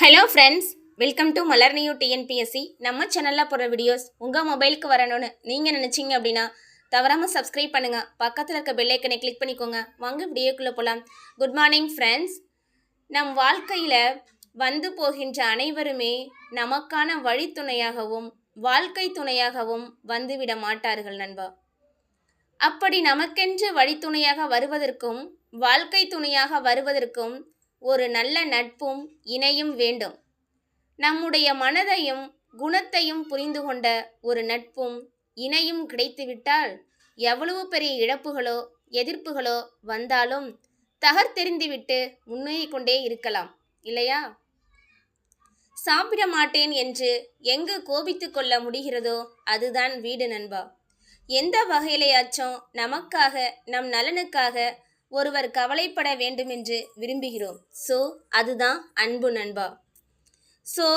Hello friends welcome to Malar new TNPSC நம்ம சேனலில் போடுற வீடியோஸ் உங்கள் மொபைலுக்கு வரணும்னு நீங்கள் நினச்சிங்க அப்படின்னா தவறாமல் சப்ஸ்கிரைப் பண்ணுங்கள் பக்கத்தில் இருக்க பெல்லைக்கனை கிளிக் பண்ணிக்கோங்க. வாங்க வீடியோக்குள்ளே போகலாம் குட் மார்னிங் ஃப்ரெண்ட்ஸ் நம் வாழ்க்கையில் வந்து போகின்ற அனைவருமே நமக்கான வழித்துணையாகவும் வாழ்க்கை துணையாகவும் வந்துவிட மாட்டார்கள் நண்பா. அப்படி நமக்கென்று வழித்துணையாக வருவதற்கும் வாழ்க்கை துணையாக வருவதற்கும் ஒரு நல்ல நட்பும் இணையும் வேண்டும். நம்முடைய மனதையும் குணத்தையும் புரிந்து கொண்ட ஒரு நட்பும் இணையும் கிடைத்துவிட்டால் எவ்வளவு பெரிய இழப்புகளோ எதிர்ப்புகளோ வந்தாலும் தகர்த்தெறிந்துவிட்டு முன்னேறி கொண்டே இருக்கலாம் இல்லையா? சாப்பிட மாட்டேன் என்று எங்கு கோபித்து கொள்ள முடிகிறதோ அதுதான் வீடு நண்பா. எந்த வகையிலேயாச்சும் நமக்காக நம் நலனுக்காக ஒருவர் கவலைப்பட வேண்டுமென்று விரும்புகிறோம். ஸோ அதுதான் அன்பு நண்பா. ஸோ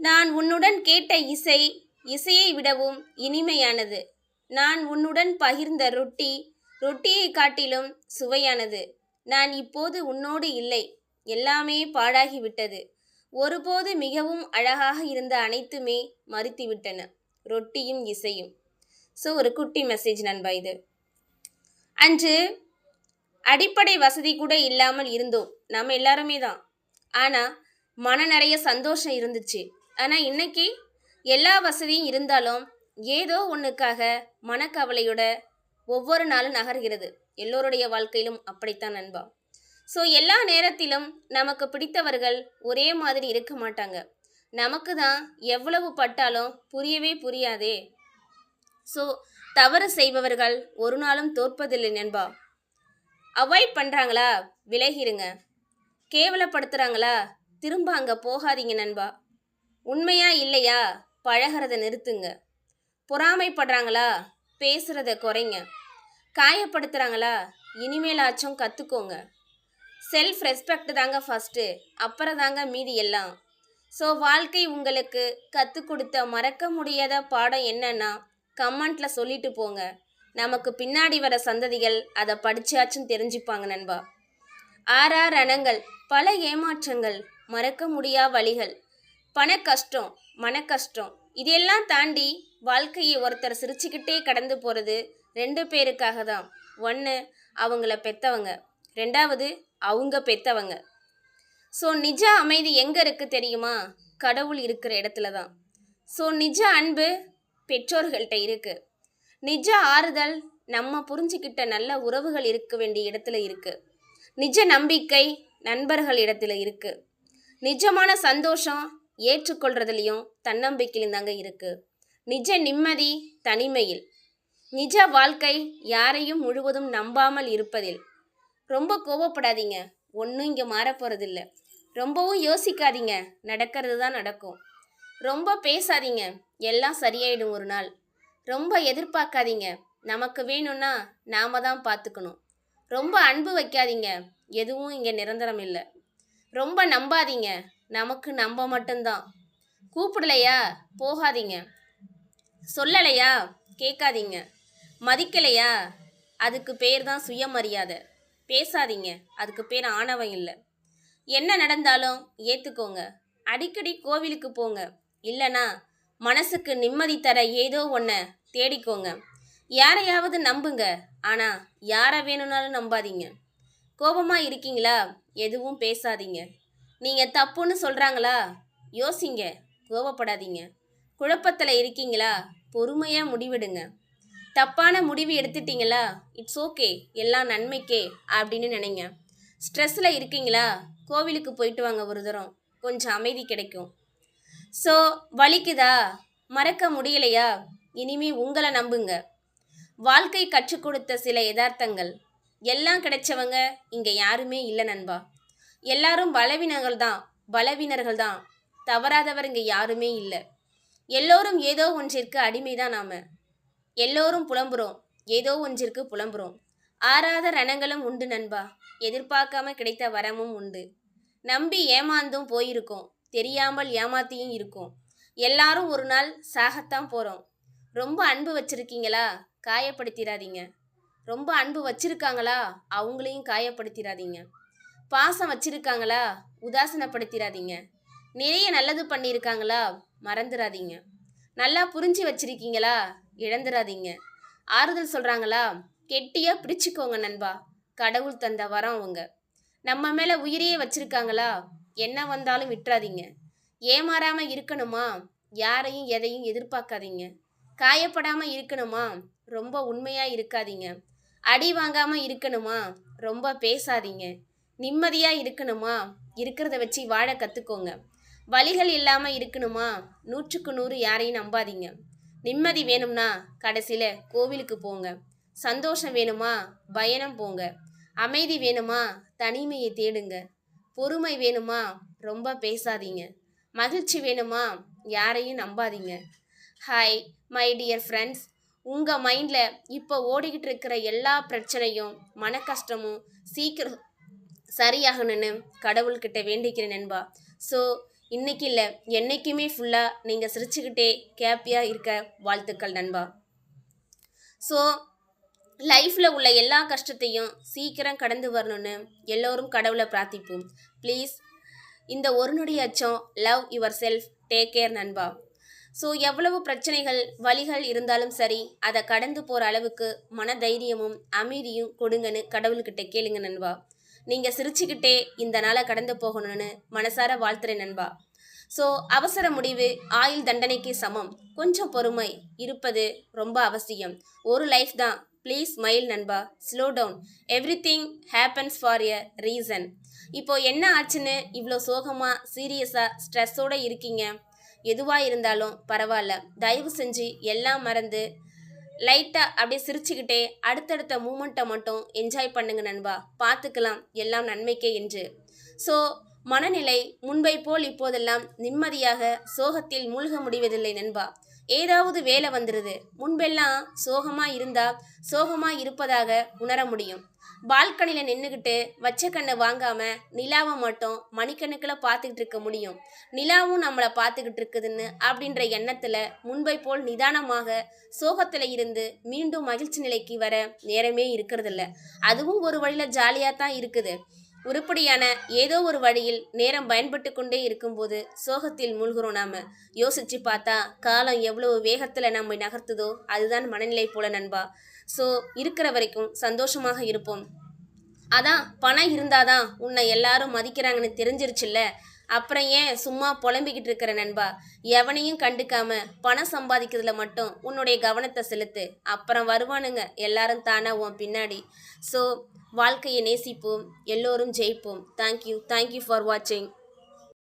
நான் உன்னுடன் கேட்ட இசை இசையை விடவும் இனிமையானது. நான் உன்னுடன் பகிர்ந்த ரொட்டி ரொட்டியை காட்டிலும் சுவையானது. நான் இப்போது உன்னோடு இல்லை. எல்லாமே பாழாகிவிட்டது. ஒருபோது மிகவும் அழகாக இருந்த அனைத்துமே மறுத்துவிட்டன. ரொட்டியும் இசையும். ஸோ ஒரு குட்டி மெசேஜ் நண்பா இது. அன்று அடிப்படை வசதி கூட இல்லாமல் இருந்தோம். நம்ம எல்லாருமே தான். ஆனால் மன நிறைய சந்தோஷம் இருந்துச்சு. ஆனால் இன்னைக்கு எல்லா வசதியும் இருந்தாலும் ஏதோ ஒன்றுக்காக மனக்கவலையோட ஒவ்வொரு நாளும் நகர்கிறது. எல்லோருடைய வாழ்க்கையிலும் அப்படித்தான் நண்பா. ஸோ எல்லா நேரத்திலும் நமக்கு பிடித்தவர்கள் ஒரே மாதிரி இருக்க மாட்டாங்க. நமக்கு தான் எவ்வளவு பட்டாலும் புரியவே புரியாதே. ஸோ தவறு செய்பவர்கள் ஒரு நாளும் தோற்பதில்லை நண்பா. அவாய்ட் பண்ணுறாங்களா விலகிருங்க. கேவலப்படுத்துகிறாங்களா திரும்ப அங்கே போகாதீங்க நண்பா. உண்மையா இல்லையா? பழகிறத நிறுத்துங்க. பொறாமைப்படுறாங்களா? பேசுகிறத குறைங்க. காயப்படுத்துகிறாங்களா இனிமேலாச்சும் கற்றுக்கோங்க செல்ஃப் ரெஸ்பெக்ட் தாங்க ஃபஸ்ட்டு அப்புறம் தாங்க மீதி எல்லாம். ஸோ வாழ்க்கை உங்களுக்கு கற்றுக் கொடுத்த மறக்க முடியாத பாடம் என்னன்னா கமெண்ட்டில் சொல்லிட்டு போங்க. நமக்கு பின்னாடி வர சந்ததிகள் அதை படிச்சாச்சும் தெரிஞ்சுப்பாங்க நண்பா. ஆறார் ரணங்கள் பல ஏமாற்றங்கள் மறக்க முடியா வழிகள் பண கஷ்டம் மன கஷ்டம் இதெல்லாம் தாண்டி வாழ்க்கையை ஒருத்தர் சிரிச்சுக்கிட்டே கடந்து போகிறது ரெண்டு பேருக்காக தான். ஒன்று அவங்கள பெத்தவங்க. ரெண்டாவது அவங்க பெத்தவங்க. ஸோ நிஜ அமைதி எங்கே இருக்குது தெரியுமா? கடவுள் இருக்கிற இடத்துல தான். ஸோ நிஜ அன்பு பெற்றோர்கள்ட்ட இருக்குது நிஜ ஆறுதல் நம்ம புரிஞ்சுக்கிட்ட நல்ல உறவுகள் இருக்க வேண்டிய இடத்துல இருக்குது நிஜ நம்பிக்கை நண்பர்கள் இடத்துல இருக்குது நிஜமான சந்தோஷம் ஏற்றுக்கொள்றதுலையும் தன்னம்பிக்கையிலும் தாங்க இருக்குது நிஜ நிம்மதி தனிமையில். நிஜ வாழ்க்கை யாரையும் முழுவதும் நம்பாமல் இருப்பதில். ரொம்ப கோவப்படாதீங்க. ஒன்றும் இங்கே மாறப் போகிறதில்ல ரொம்பவும் யோசிக்காதீங்க. நடக்கிறது தான் நடக்கும். ரொம்ப பேசாதீங்க. எல்லாம் சரியாயிடும் ஒரு நாள். ரொம்ப எதிர்பார்க்காதீங்க. நமக்கு வேணும்னா நாம தான் பார்த்துக்கணும் ரொம்ப அன்பு வைக்காதீங்க. எதுவும் இங்கே நிரந்தரம் இல்லை. ரொம்ப நம்பாதீங்க. நமக்கு நம்ப மட்டும்தான். கூப்பிடலையா? போகாதீங்க. சொல்லலையா? கேட்காதீங்க. மதிக்கலையா? அதுக்கு பேர் தான் சுயமரியாதை. பேசாதீங்க. அதுக்கு பேர் ஆணவம் இல்லை. என்ன நடந்தாலும் ஏற்றுக்கோங்க அடிக்கடி கோவிலுக்கு போங்க. இல்லைனா மனசுக்கு நிம்மதி தர ஏதோ ஒன்றை தேடிக்கோங்க. யாரையாவது நம்புங்க. ஆனால் யாரை வேணும்னாலும் நம்பாதீங்க. கோபமாக இருக்கீங்களா? எதுவும் பேசாதீங்க. நீங்கள் தப்புன்னு சொல்கிறாங்களா யோசிங்க. கோபப்படாதீங்க. குழப்பத்தில் இருக்கீங்களா? பொறுமையாக முடிவெடுங்க. தப்பான முடிவு எடுத்துட்டீங்களா? It's okay. எல்லாம் நன்மைக்கே அப்படின்னு நினைங்க. ஸ்ட்ரெஸ்ஸில் இருக்கீங்களா? கோவிலுக்கு போயிட்டு வாங்க ஒரு தரம். கொஞ்சம் அமைதி கிடைக்கும். ஸோ வலிக்குதா? மறக்க முடியலையா? இனிமே உங்களை நம்புங்க. வாழ்க்கை கற்றுக் கொடுத்த சில யதார்த்தங்கள். எல்லாம் கிடைச்சவங்க இங்கே யாருமே இல்லை நண்பா. எல்லாரும் பலவீனர்கள் தான் பலவீனர்கள் தான். தவறாதவர் இங்கே யாருமே இல்லை. எல்லோரும் ஏதோ ஒன்றிற்கு அடிமை தான் எல்லோரும் புலம்புறோம். ஏதோ ஒன்றிற்கு புலம்புறோம். ஆறாத ரணங்களும் உண்டு நண்பா. எதிர்பார்க்காம கிடைத்த வரமும் உண்டு. நம்பி ஏமாந்தும் போயிருக்கோம். தெரியாமல் ஏமாத்தியும் இருக்கும். எல்லாரும் ஒரு நாள் சாகத்தான் போகிறோம் ரொம்ப அன்பு வச்சுருக்கீங்களா? காயப்படுத்திடாதீங்க ரொம்ப அன்பு வச்சுருக்காங்களா? அவங்களையும் காயப்படுத்திடாதீங்க பாசம் வச்சுருக்காங்களா? உதாசனப்படுத்திடாதீங்க நிறைய நல்லது பண்ணியிருக்காங்களா மறந்துடாதீங்க நல்லா புரிஞ்சு வச்சுருக்கீங்களா? இழந்துடாதீங்க ஆறுதல் சொல்கிறாங்களா கெட்டியாக பிரிச்சுக்கோங்க நண்பா. கடவுள் தந்த வரம் அவங்க. நம்ம மேலே உயிரையே வச்சுருக்காங்களா? என்ன வந்தாலும் விட்டுறாதீங்க. ஏமாறாமல் இருக்கணுமா? யாரையும் எதையும் எதிர்பார்க்காதீங்க. காயப்படாமல் இருக்கணுமா? ரொம்ப உண்மையாக இருக்காதீங்க. அடி வாங்காமல் இருக்கணுமா? ரொம்ப பேசாதீங்க. நிம்மதியாக இருக்கணுமா? இருக்கிறத வச்சு வாழ கற்றுக்கோங்க வழிகள் இல்லாமல் இருக்கணுமா? நூற்றுக்கு நூறு யாரையும் நம்பாதீங்க. நிம்மதி வேணும்னா கடைசியில் கோவிலுக்கு போங்க. சந்தோஷம் வேணுமா? பயணம் போங்க. அமைதி வேணுமா? தனிமையை தேடுங்க. பொறுமை வேணுமா? ரொம்ப பேசாதீங்க. மகிழ்ச்சி வேணுமா? யாரையும் நம்பாதீங்க. ஹாய் மை டியர் ஃப்ரெண்ட்ஸ் உங்கள் மைண்டில் இப்போ ஓடிக்கிட்டு இருக்கிற எல்லா பிரச்சனையும் மன கஷ்டமும் சீக்கிரம் சரியாகணும்னு கடவுள்கிட்ட வேண்டிக்கிறேன் நண்பா. ஸோ இன்னைக்கு இல்லை என்றைக்குமே ஃபுல்லாக நீங்கள் சிரிச்சுக்கிட்டே கேப்பியாக இருக்க வாழ்த்துக்கள் நண்பா. ஸோ லைஃப்பில் உள்ள எல்லா கஷ்டத்தையும் சீக்கிரம் கடந்து வரணும்னு எல்லோரும் கடவுளை பிரார்த்திப்போம். ப்ளீஸ் இந்த ஒரு நொடி அச்சம் love yourself take care நண்பா. ஸோ எவ்வளவு பிரச்சனைகள் வழிகள் இருந்தாலும் சரி அதை கடந்து போகிற அளவுக்கு மன தைரியமும் அமைதியும் கொடுங்கன்னு கடவுள்கிட்ட கேளுங்க நண்பா. நீங்கள் சிரிச்சுக்கிட்டே இந்த நாளை கடந்து போகணும்னு மனசார வாழ்த்துறேன் நண்பா. ஸோ அவசர முடிவு ஆயுள் தண்டனைக்கு சமம். கொஞ்சம் பொறுமை இருப்பது ரொம்ப அவசியம். ஒரு லைஃப் தான் ப்ளீஸ் ஸ்மைல் நண்பா. Slow down everything happens for a reason இப்போ என்ன ஆச்சுன்னு இவ்வளோ சோகமாக சீரியஸாக ஸ்ட்ரெஸ்ஸோடு இருக்கீங்க? எதுவாக இருந்தாலும் பரவாயில்ல தயவு செஞ்சு எல்லாம் மறந்து லைட்டாக அப்படியே சிரிச்சுக்கிட்டே அடுத்தடுத்த மூமெண்ட்டை மட்டும் என்ஜாய் பண்ணுங்க நண்பா. பார்த்துக்கலாம். எல்லாம் நன்மைக்கே என்று. ஸோ மனநிலை முன்பை போல் இப்போதெல்லாம் நிம்மதியாக சோகத்தில் மூழ்க முடிவதில்லை நண்பா. ஏதாவது வேலை வந்துடுது முன்பெல்லாம் சோகமாக இருந்தால் சோகமாக இருப்பதாக உணர முடியும். பால்கனியில் நின்றுக்கிட்டு வச்ச கண்ணை வாங்காமல் நிலாவை மட்டும் மணிக்கணக்கில் பார்த்துக்கிட்டு இருக்க முடியும். நிலாவும் நம்மளை பார்த்துக்கிட்டு இருக்குதுன்னு அப்படின்ற எண்ணத்தில் முன்பை போல் நிதானமாக சோகத்தில் இருந்து மீண்டும் மகிழ்ச்சி நிலைக்கு வர நேரமே இருக்கிறதில்ல. அதுவும் ஒரு வழியில் ஜாலியாக தான் இருக்குது. உருப்படியான ஏதோ ஒரு வழியில் நேரம் பயன்பட்டு கொண்டே இருக்கும்போது சோகத்தில் மூழ்கிறோம் நாம. யோசிச்சு பார்த்தா காலம் எவ்வளவு வேகத்தில் நம்மை நகர்த்துதோ அதுதான் மனநிலை போல நண்பா. ஸோ இருக்கிற வரைக்கும் சந்தோஷமாக இருப்போம். அதான் பணம் இருந்தாதான் உன்னை எல்லாரும் மதிக்கிறாங்கன்னு தெரிஞ்சிருச்சுல்ல? அப்புறம் ஏன் சும்மா புலம்பிக்கிட்டு இருக்கிற நண்பா? எவனையும் கண்டுக்காம பணம் சம்பாதிக்கிறதுல மட்டும் உன்னுடைய கவனத்தை செலுத்து. அப்புறம் வருவானுங்க. எல்லாரும் தானா உன் பின்னாடி. ஸோ வாழ்க்கையை நேசிப்போம். எல்லோரும் ஜெயிப்போம். தேங்க்யூ தேங்க்யூ ஃபார் வாட்சிங்